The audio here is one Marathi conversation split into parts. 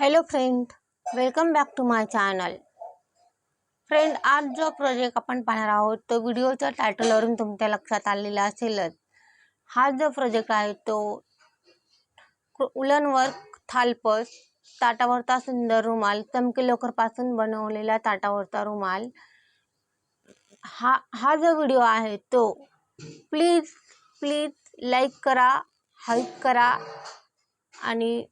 Hello friend welcome back to my channel friend आज जो प्रोजेक्ट आपण पाहणार आहोत तो व्हिडिओच्या टायटलवरून तुमच्या लक्षात आलेला असेलच. हा जो प्रोजेक्ट आहे तो उलनवर्क थालपस ताटावरचा सुंदर रुमाल चमकी लोकरपासून बनवलेला ताटावरचा रुमाल. हा हा जो व्हिडिओ आहे तो प्लीज प्लीज लाईक करा हाईक करा आणि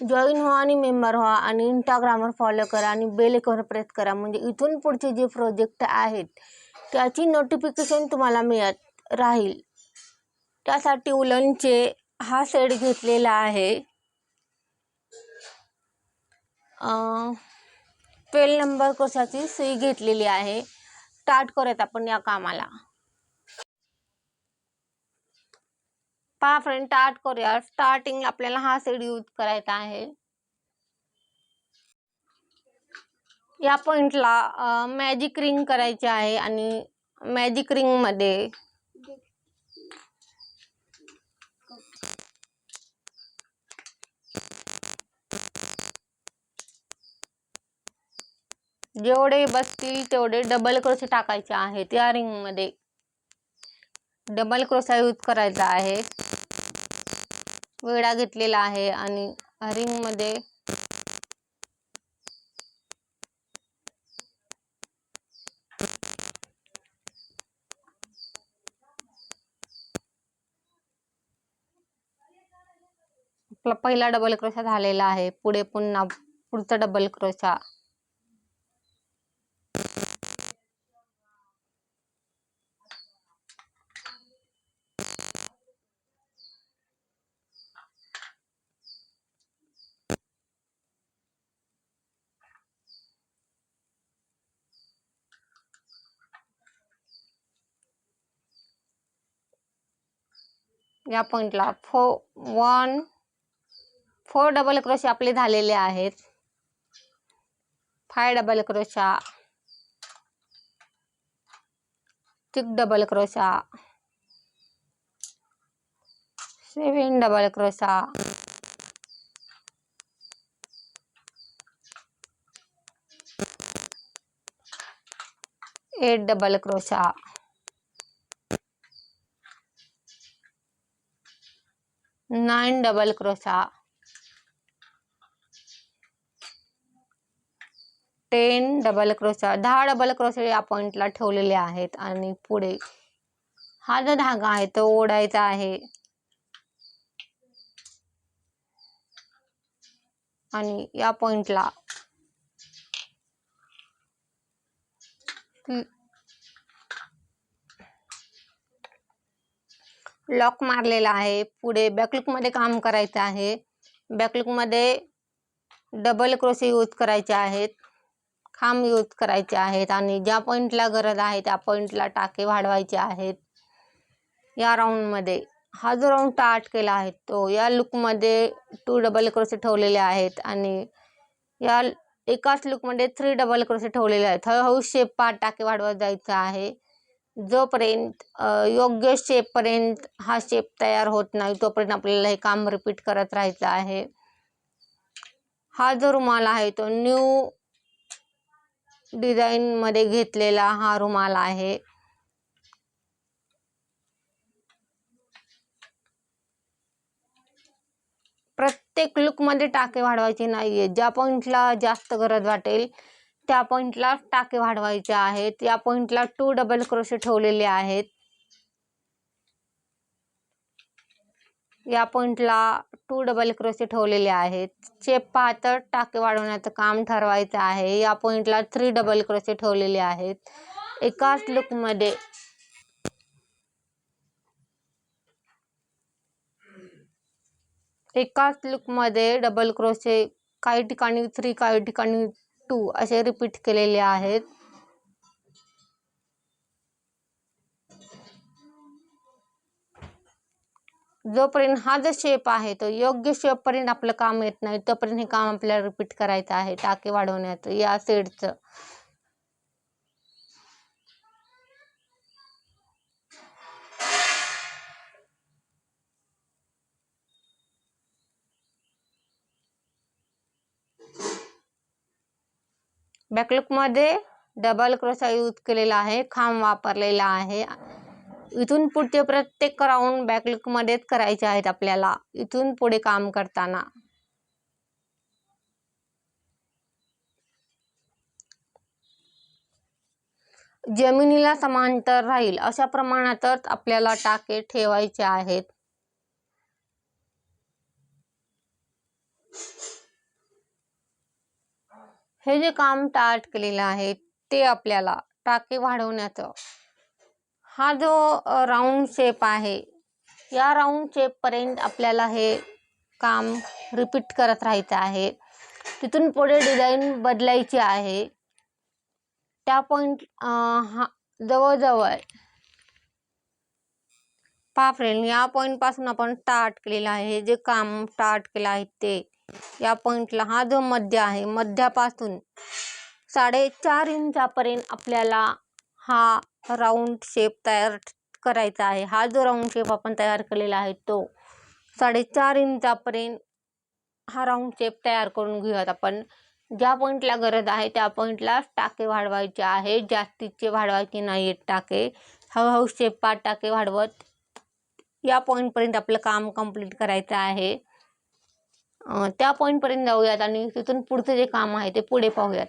जॉईन व्हा आणि मेंबर व्हा आणि इंस्टाग्रामवर फॉलो करा आणि बेल आयकॉनवर प्रेस करा. म्हणजे इथून पुढचे जे प्रोजेक्ट आहेत त्याची नोटिफिकेशन तुम्हाला मिळत राहील. त्यासाठी उलनचे हा सेट घेतलेला आहे. पेल नंबर कशाची? सुई घेतलेली आहे. स्टार्ट करत आपण या कामाला. पहा फ्रेंड स्टार्ट करूया. स्टार्टिंग आपल्याला हा सेट यूज करायचा आहे. या पॉइंटला मॅजिक रिंग करायची आहे आणि मॅजिक रिंगमध्ये जेवढे बसतील तेवढे डबल क्रोशे टाकायचे आहेत या रिंगमध्ये डबल क्रोसा यूज करायचा आहे. वेळा घेतलेला आहे आणि रिंगमध्ये आपला पहिला डबल क्रोशा झालेला आहे. पुढे पुन्हा पुढचा डबल क्रोशा या पॉईंटला फो वन फोर डबल क्रोशे आपले झालेले आहेत. Five double crochet six double crochet seven double crochet eight double crochet nine double crochet ten double crochet दहा डबल क्रोशा या पॉइंटला ठेवलेले आहेत आणि पुढे हा जो धागा आहे तो ओढायचा आहे. आणि या पॉइंटला लॉक मारलेला आहे. पुढे बॅकलुकमध्ये काम करायचं आहे. बॅकलुकमध्ये डबल क्रोशे यूज करायचे आहेत. खांब यूज करायचे आहेत आणि ज्या पॉईंटला गरज आहे त्या पॉईंटला टाके वाढवायचे आहेत. या राऊंडमध्ये हा जो राऊंड स्टार्ट केला आहे तो या लुकमध्ये टू डबल क्रोशे ठेवलेले आहेत आणि या एकाच लुकमध्ये थ्री डबल क्रोशे ठेवलेले आहेत. हळूहळू शेप पाच टाके वाढवत जायचं आहे. जोपर्यंत योग्य शेपपर्यंत हा शेप तयार होत नाही तोपर्यंत आपल्याला हे काम रिपीट करत राहायचं आहे. हा जो रुमाल आहे तो न्यू डिझाईनमध्ये घेतलेला हा रुमाल आहे. प्रत्येक लुकमध्ये टाके वाढवायचे नाही आहे ज्या पॉईंटला जास्त गरज वाटेल त्या पॉईंटला टाके वाढवायचे आहेत. या पॉईंटला टू डबल क्रोशे ठेवलेले आहेत. या पॉईंटला टू डबल क्रोशे ठेवलेले आहेत. चेप पाहतर टाके वाढवण्याचं काम ठरवायचं आहे या पॉईंटला थ्री डबल क्रोशे ठेवलेले आहेत. एकाच लुकमध्ये एकाच लुकमध्ये डबल क्रोशे काही ठिकाणी थ्री काही ठिकाणी टू असे रिपीट केलेले आहेत. जोपर्यंत हा जो शेप आहे तो योग्य शेपपर्यंत आपलं काम येत नाही तोपर्यंत हे काम आपल्याला रिपीट करायचं आहे टाके वाढवण्याचं या सेडचं बॅकलुकमध्ये डबल क्रोशा यूज केलेला आहे खांब वापरलेला आहे. इथून पुढचे प्रत्येक राऊंड बॅकलुकमध्येच करायचे आहेत आपल्याला इथून पुढे काम करताना. जमिनीला समांतर राहील अशा प्रमाणातच आपल्याला टाके ठेवायचे आहेत. हे जे काम टाट केलेलं आहे ते आपल्याला टाके वाढवण्याचं. हा जो राऊंड शेप आहे या राऊंड शेपपर्यंत आपल्याला हे काम रिपीट करत राहायचं आहे. तिथून पुढे डिझाईन बदलायची आहे. त्या पॉईंट हा जवळजवळ पहा फ्रेंड या पॉईंटपासून आपण स्टार्ट केलेलं आहे. जे काम स्टार्ट केलं आहे ते या पॉईंटला हा जो मध्य आहे मध्यापासून साडेचार इंचापर्यंत आपल्याला हा राऊंड शेप तयार करायचा आहे. हा जो राऊंड शेप आपण तयार केलेला आहे तो साडेचार इंचापर्यंत हा राऊंड शेप तयार करून घेऊयात आपण. ज्या पॉईंटला गरज आहे त्या पॉईंटला टाके वाढवायचे आहे. जास्तीचे वाढवायचे नाही आहेत टाके. हळूहळू शेप पाच टाके वाढवत या पॉईंटपर्यंत आपलं काम कंप्लीट करायचं आहे. त्या पॉईंटपर्यंत जाऊयात आणि तिथून पुढचं जे काम आहे ते पुढे पाहूयात.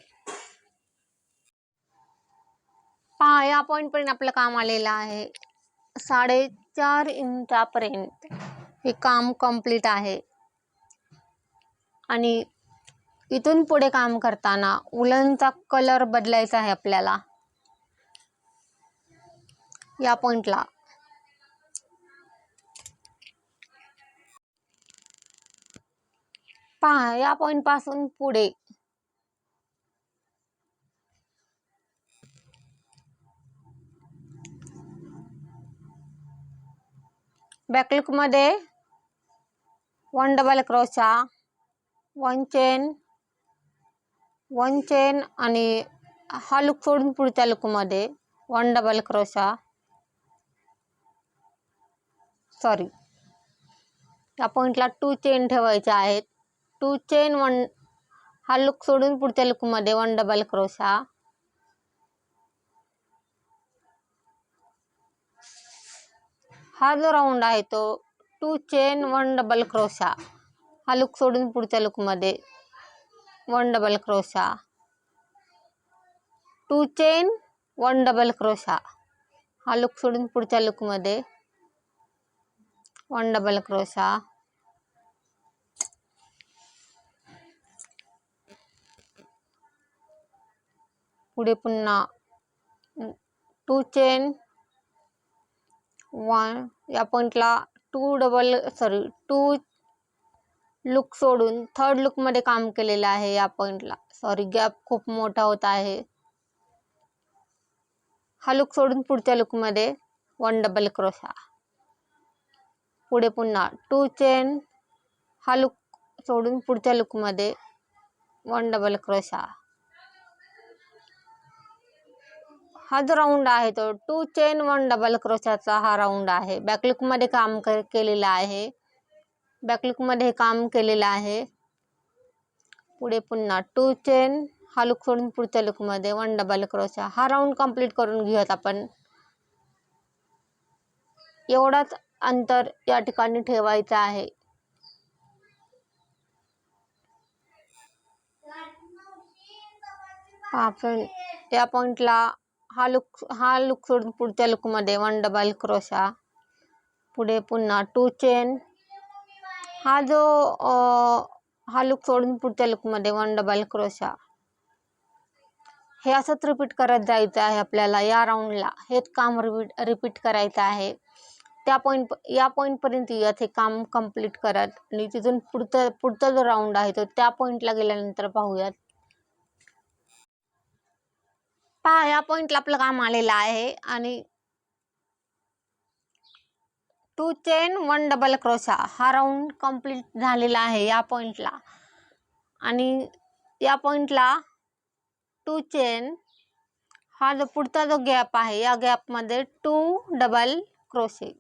पहा या पॉईंटपर्यंत आपलं काम आलेलं आहे. साडेचार इंचापर्यंत हे काम कंप्लीट आहे. आणि इथून पुढे काम करताना उलनचा कलर बदलायचा आहे आपल्याला. या पॉईंटला पहा या पॉइंटपासून पुढे. बॅकलुकमध्ये one double crochet one chain one chain आणि हा लुक सोडून पुढच्या लुकमध्ये वन डबल क्रोशा सॉरी या पॉईंटला टू चेन ठेवायच्या आहेत. टू चेन वन हा लुक सोडून पुढच्या लुकमध्ये वन डबल क्रोशा हा जो राऊंड आहे तो two chain one double crochet हा लुक सोडून पुढच्या लुकमध्ये one double crochet two chain one double crochet हा लुक सोडून पुढच्या लुकमध्ये पुढे पुन्हा. Two chain. वन. या पॉईंटला two double sorry two loop सोडून थर्ड लुकमध्ये काम केलेलं आहे या पॉईंटला सॉरी गॅप खूप मोठा होत आहे. हा लुक सोडून पुढच्या लुकमध्ये वन डबल क्रोशा पुढे पुन्हा टू चेन हा लुक सोडून पुढच्या लुकमध्ये वन डबल क्रोशा हा जो राऊंड आहे तो टू चेन वन डबल क्रोशाचा हा राऊंड आहे. बॅकलुकमध्ये काम केलेला आहे. बॅकलुकमध्ये हे काम केलेलं आहे. पुढे पुन्हा टू चेन हा लुक सोडून पुढच्या लुकमध्ये वन डबल क्रोशा हा राऊंड कंप्लीट करून घेऊयात आपण. एवढाच अंतर या ठिकाणी ठेवायचं आहे. आपण या पॉइंटला हा लुक हा लुक सोडून पुढच्या लुकमध्ये वन डबल क्रोशा पुढे पुन्हा टू चेन हा जो हा लुक सोडून पुढच्या लुकमध्ये वन डबल क्रोशा हे असंच रिपीट करत जायचं आहे आपल्याला या राऊंडला हेच काम रिपीट रिपीट करायचं आहे. त्या पॉईंट या पॉईंटपर्यंत येत हे काम कंप्लीट करत. आणि तिथून पुढचं पुढचा जो राऊंड आहे तो त्या पॉईंटला गेल्यानंतर पाहूयात. पहा या पॉईंटला आपलं काम आलेलं आहे आणि two chain one double crochet हा राऊंड कंप्लीट झालेला आहे या पॉईंटला आणि या पॉईंटला टू चेन हा जो पुढचा जो गॅप आहे या गॅपमध्ये टू डबल क्रोशे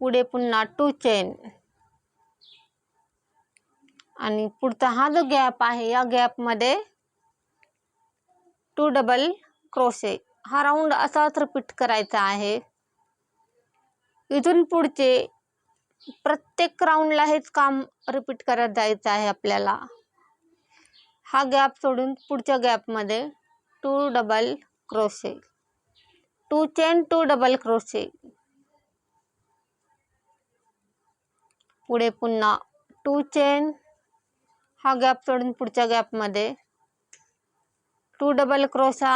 पुढे पुन्हा टू चेन आणि पुढचा हा जो गॅप आहे या गॅपमध्ये टू डबल क्रोशे हा राऊंड असाच रिपीट करायचा आहे. इथून पुढचे प्रत्येक राऊंडला हेच काम रिपीट करत जायचं आहे आपल्याला. हा गॅप सोडून पुढच्या गॅपमध्ये two double crochet two chain two double crochet पुढे पुन्हा टू चेन हा गैप गॅप सोडून पुढच्या गॅपमध्ये टू डबल क्रोशा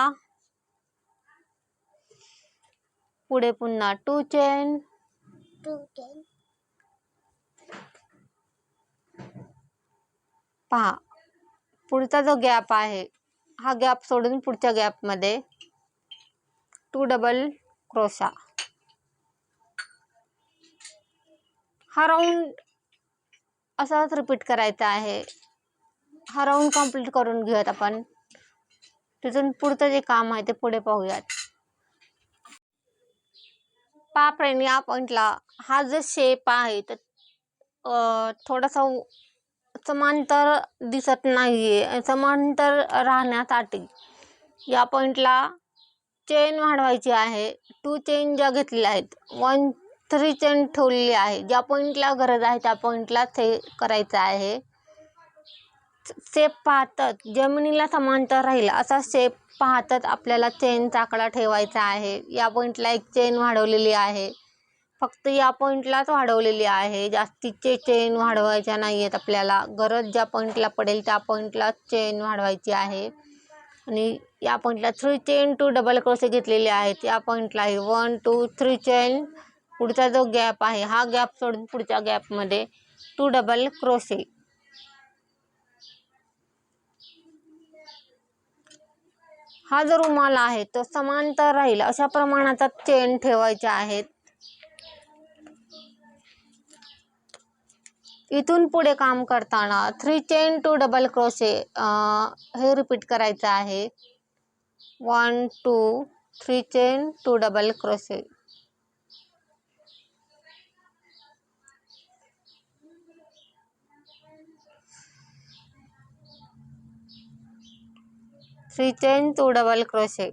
पुढे पुन्हा टू चेन. पहा पुढचा जो गॅप आहे हा गॅप सोडून पुढच्या गॅपमध्ये टू डबल क्रोशा हा राऊंड असाच रिपीट करायचा आहे. हा राऊंड कंप्लीट करून घेऊयात आपण. तिथून पुढचं जे काम आहे ते पुढे पाहूयात. पहा फ्रेंड या पॉईंटला हा जो शेप आहे तर थोडासा समांतर दिसत नाही आहे समांतर राहण्यासाठी या पॉईंटला चेन वाढवायची आहे. टू चेन ज्या घेतलेल्या आहेत वन थ्री चेन ठेवलेली आहे. ज्या पॉईंटला गरज आहे त्या पॉईंटला ते करायचं आहे. शेप पाहतात. जमिनीला समांतर राहील असा शेप पाहतात आपल्याला चेनचा आकडा ठेवायचा आहे. या पॉईंटला एक चेन वाढवलेली आहे. फक्त या पॉईंटलाच वाढवलेली आहे. जास्तीचे चेन वाढवायच्या नाही आहेत आपल्याला. गरज ज्या पॉईंटला पडेल त्या पॉईंटला चेन वाढवायची आहे. आणि या पॉईंटला three chain two double crochet घेतलेले आहेत. या पॉइंटलाही वन टू थ्री चेन पुढचा जो गॅप आहे हा गॅप सोडून पुढच्या गॅपमध्ये टू डबल क्रोशे हा जो रुमाल आहे तो समांतर राहील. अशा प्रमाणाचा चेन ठेवायच्या आहेत. इथून पुढे काम करताना three chain two double crochet हे रिपीट करायचं आहे. One two three chain two double crochet three chain two double crochet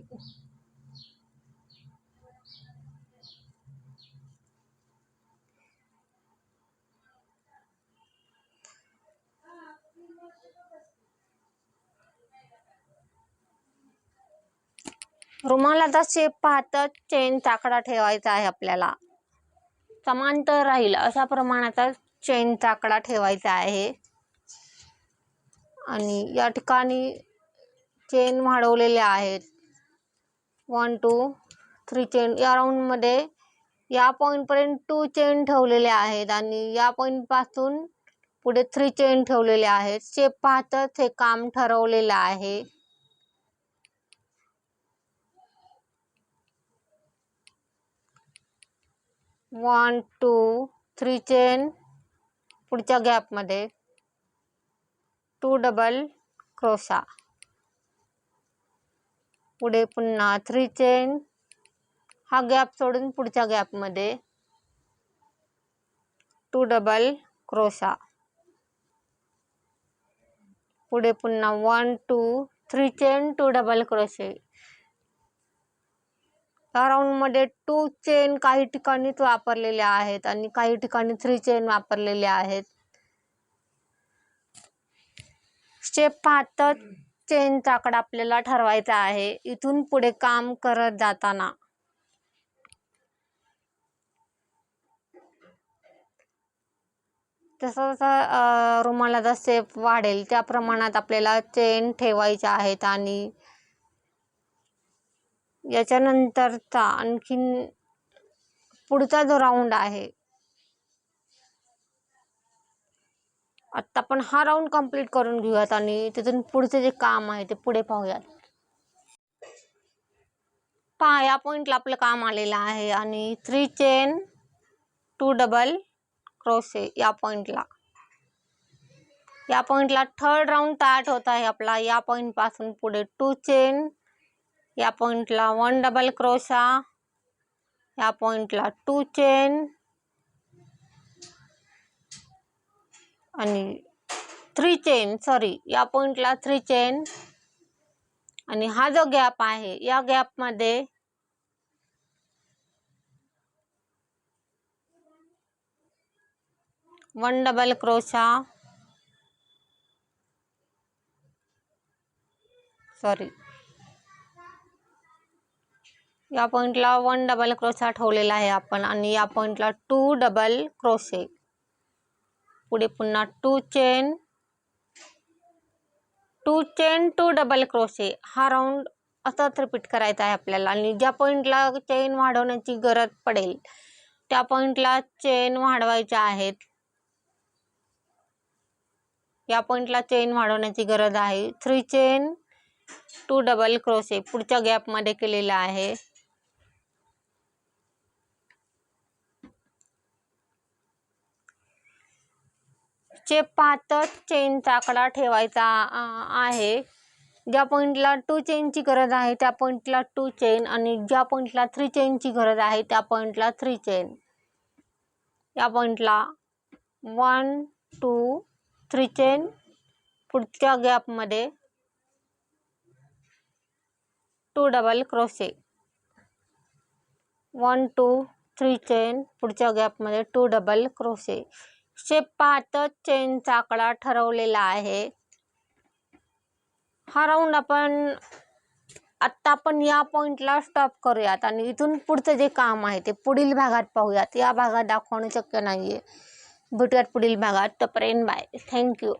रुमालाचा shape पाहता चेन चाकडा ठेवायचा आहे आपल्याला. समांतर राहील अशा प्रमाणाचा चेन चाकडा ठेवायचा आहे. आणि या ठिकाणी चेन वाढवलेले आहेत. वन टू थ्री चेन या राऊंडमध्ये या पॉईंटपर्यंत टू चेन ठेवलेले आहेत आणि या पॉईंटपासून पुढे थ्री चेन ठेवलेले आहेत. शेप पाहतच हे काम ठरवलेलं आहे. वन टू थ्री चेन पुढच्या गॅपमध्ये टू डबल क्रोशा पुढे पुन्हा थ्री चेन हा गॅप सोडून पुढच्या गॅपमध्ये टू डबल क्रोशा पुढे पुन्हा one two three chain two double crochet या राऊंडमध्ये टू चेन काही ठिकाणीच वापरलेल्या आहेत आणि काही ठिकाणी थ्री चेन वापरलेल्या आहेत. स्टेप पाहतात. चेनचा आकडा आपल्याला ठरवायचा आहे. इथून पुढे काम करत जाताना. जसं जसं रुमालाचा सेप वाढेल त्या प्रमाणात आपल्याला चेन ठेवायच्या आहेत आणि याच्यानंतरचा आणखीन पुढचा जो राऊंड आहे आत्ता आपण हा राऊंड कंप्लीट करून घेऊयात आणि तिथून पुढचे जे काम आहे ते पुढे पाहूयात. पहा या पॉईंटला आपलं काम आलेलं आहे आणि three chain two double crochet या पॉईंटला या पॉईंटला थर्ड राऊंड स्टार्ट होत आहे आपला. या पॉईंटपासून पुढे टू चेन या पॉईंटला वन डबल क्रोशा या पॉईंटला टू चेन आणि थ्री चेन सॉरी या पॉईंटला थ्री चेन आणि हा जो गॅप आहे या गॅपमध्ये वन डबल क्रोशा सॉरी या पॉइंटला वन डबल क्रोशा ठेवलेला आहे आपण. आणि या पॉइंटला टू डबल क्रोशे पुढे पुन्हा two chain two chain two double crochet हा राऊंड असाच रिपीट करायचा आहे आपल्याला. आणि ज्या पॉईंटला चेन वाढवण्याची गरज पडेल त्या पॉईंटला चेन वाढवायच्या आहेत. या पॉईंटला चेन वाढवण्याची गरज आहे. Three chain two double crochet पुढच्या गॅपमध्ये केलेला आहे. चे पाहतच चेनचा आकडा ठेवायचा आहे. ज्या पॉईंटला टू चेनची गरज आहे त्या पॉईंटला टू चेन आणि ज्या पॉईंटला थ्री चेनची गरज आहे त्या पॉईंटला थ्री चेन या पॉईंटला वन टू थ्री चेन पुढच्या गॅपमध्ये two double crochet one two three chain पुढच्या गॅपमध्ये टू डबल क्रोशे शेप पाहतच चेनचा आकडा ठरवलेला आहे. हा राऊंड आपण आत्ता आपण या पॉईंटला स्टॉप करूयात आणि इथून पुढचं जे काम आहे ते पुढील भागात पाहूयात. या भागात दाखवणं शक्य नाही आहे भेटूयात पुढील भागात. तोपर्यंत बाय थँक्यू